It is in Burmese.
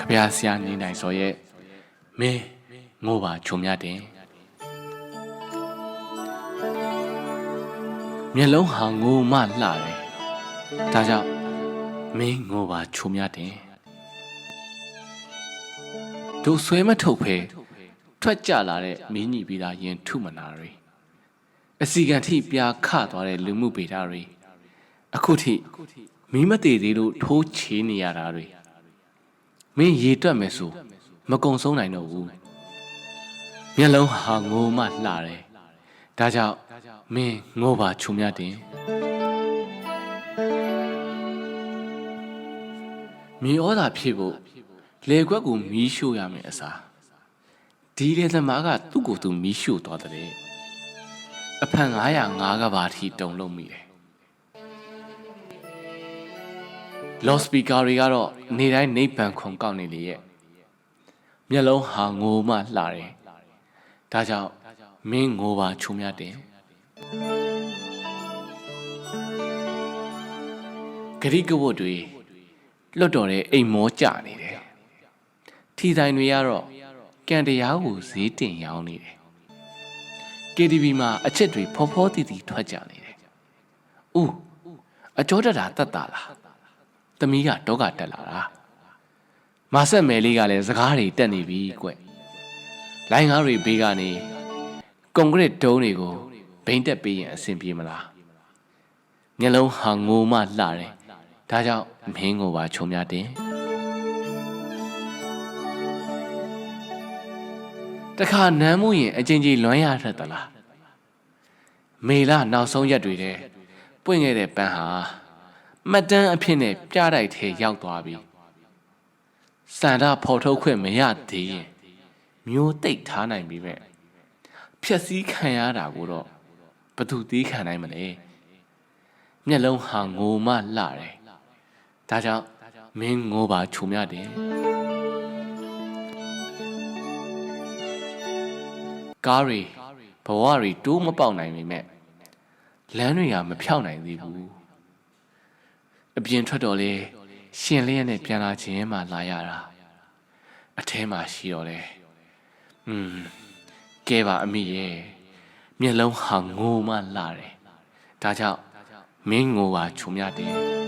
ခဗျာဆရာနေနိုင်စောရဲ့မင်းငိုပါချုံမြတ်တယ်မျက်လုံးဟာငိုမှလှတယ်ဒါကြောင့်မင်းငိုပါချုံမြတ်တယ်တို့ဆွဲမထုတ်ဖဲထွက်ကြလာတဲ့မင်းညီပြီးသားရင်ထုမနာတွေအစီကံထိပြာခသွားတဲ့လူမှုပေတာတွေ အခုထိမီးမသေးသေးလို့ထိုးချေးနေရတာတွေမင်းရေတွက်မယ်ဆိုမကုံဆုံးနိုင်တော့ဘူးမျက်လုံးဟာငိုမှလှတယ်ဒါကြောင့်မင်းငိုပါချုံမြတ်တယ်မြေဩသာဖြစ်ဖို့လေခွက်ကိုမီးရှို့ရမယ်အစားဒီလေသမားကသူ့ကိုယ်သူမီးရှို့သွားတဲ့အဖန်905ကဘာထိတုံလုံးမိတယ် လော့စပီကာတွေကတော့နေတိုင်းနေပန်ခွန်ကောက်နေလေရဲ့မျက်လုံးဟာငိုမှလှတယ်ဒါကြောင့်မင်းငိုပါချုံမြတ်တယ်ဂရိကဝတ်တွေလွတ်တော်တဲ့အိမ်မောကြနေတယ်ထီဆိုင်တွေကတော့ကံတရားကိုဈေးတင်ရောင်းနေတယ် KTV မှာအချက်တွေဖော်ဖော်တီတီထွက်ကြနေတယ်။ဦးအကျော်တက်တာတတ်တာလား။ သမီးကတော့ကတက်လာတာ။မဆက်မယ်လေးကလည်းစကားတွေတက်နေပြီကွ။လိုင်းကားတွေဘေးကနေကွန်ကရစ်တုံးတွေကိုဘိန်းတက်ပေးရင်အဆင်ပြေမလား။မျက်လုံးဟာငိုမှလှတယ်။ဒါကြောင့်မင်းကိုပါချုံမြတင်။တခါနမ်းမှုရင်အချင်းကြီးလွမ်းရတတ်သလားမေလာနောက်ဆုံးရက်တွေတဲ့ပွင့်ခဲ့တဲ့ပန်းဟာ မှတ်တမ်းအဖြစ်နဲ့ပြတိုက်ထဲရောက်သွားပြီစန္ဒဖော်ထုတ်ခွင့်မရသေးရင်မျိုးတိတ်ထားနိုင်ပြီမဲ့ဖြက်စီးခံရတာကိုတော့ဘသူသီးခံနိုင်မလဲမျက်လုံးဟာငိုမှလှတယ်ဒါကြောင့်မင်းငိုပါချုံမြတယ်ကားတွေဘဝတွေတိုးမပေါက်နိုင်ပေမဲ့လမ်းတွေကမဖြောက်နိုင်သေးဘူး အပြင်ထွက်တော့လေရှင်လေးရနဲ့ပြန်လာခြင်းမှလာရတာအထဲမှာရှိတော့လေอืมကဲပါအမိရဲ့မျက်လုံးဟာငိုမှလာတယ်ဒါကြောင့်မင်းငိုပါချုံမြတယ်